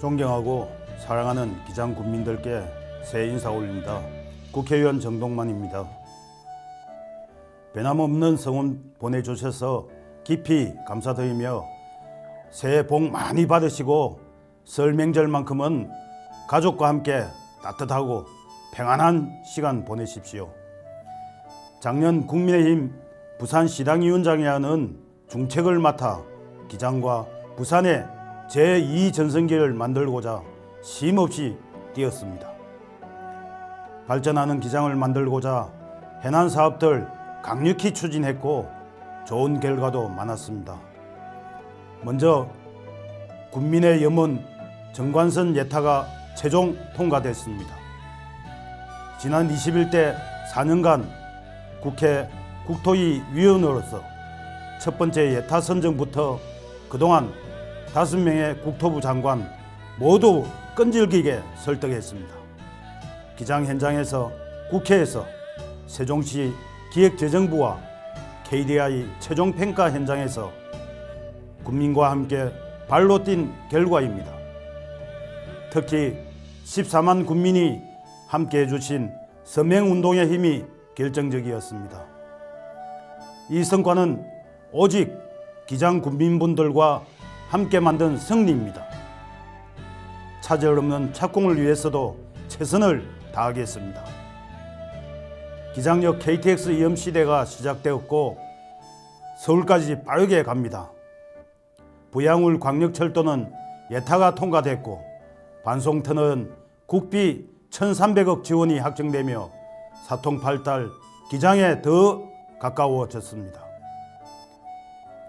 존경하고 사랑하는 기장 국민들께 새해 인사 올립니다. 국회의원 정동만입니다. 변함없는 성원 보내주셔서 깊이 감사드리며 새해 복 많이 받으시고 설 명절만큼은 가족과 함께 따뜻하고 평안한 시간 보내십시오. 작년 국민의힘 부산시당 위원장이 하는 중책을 맡아 기장과 부산의 제2전성기를 만들고자 쉼없이 뛰었습니다. 발전하는 기장을 만들고자 해난 사업들 강력히 추진했고 좋은 결과도 많았습니다. 먼저 국민의 염원 정관선 예타가 최종 통과됐습니다. 지난 21대 4년간 국회 국토위 위원으로서 첫 번째 예타 선정부터 그동안 다섯 명의 국토부 장관 모두 끈질기게 설득했습니다. 기장 현장에서 국회에서 세종시 기획재정부와 KDI 최종 평가 현장에서 국민과 함께 발로 뛴 결과입니다. 특히 14만 국민이 함께 해주신 서명운동의 힘이 결정적이었습니다. 이 성과는 오직 기장 국민분들과 함께 만든 승리입니다. 차질 없는 착공을 위해서도 최선을 다하겠습니다. 기장역 KTX 이염 시대가 시작되었고 서울까지 빠르게 갑니다. 부양울 광역철도는 예타가 통과됐고 반송터는 국비 1,300억 지원이 확정되며 사통팔달 기장에 더 가까워졌습니다.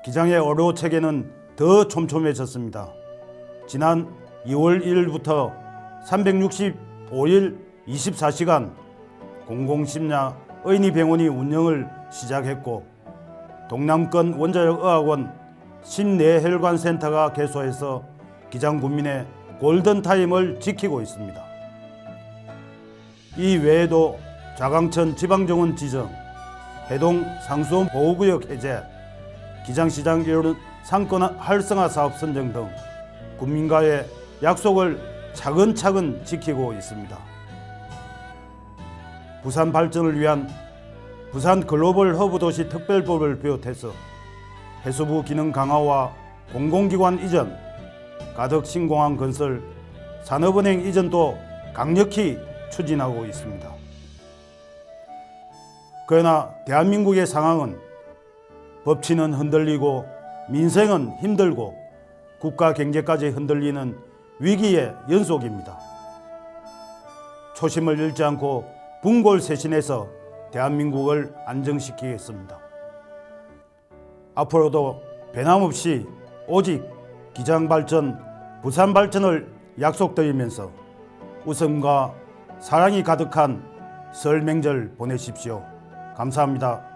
기장의 어로 체계는 더 촘촘해졌습니다. 지난 2월 1일부터 365일 24시간 공공심야 의니병원이 운영을 시작했고 동남권 원자력 의학원 신내혈관센터가 개소해서 기장 국민의 골든타임을 지키고 있습니다. 이 외에도 자강천 지방정원 지정, 해동 상수원 보호구역 해제, 기장시장 이루는 상권 활성화 사업 선정 등 국민과의 약속을 차근차근 지키고 있습니다. 부산 발전을 위한 부산 글로벌 허브 도시 특별법을 비롯해서 해수부 기능 강화와 공공기관 이전, 가덕 신공항 건설, 산업은행 이전도 강력히 추진하고 있습니다. 그러나 대한민국의 상황은 법치는 흔들리고 민생은 힘들고 국가 경제까지 흔들리는 위기의 연속입니다. 초심을 잃지 않고 분골쇄신해서 대한민국을 안정시키겠습니다. 앞으로도 변함없이 오직 기장 발전, 부산 발전을 약속드리면서 웃음과 사랑이 가득한 설 명절 보내십시오. 감사합니다.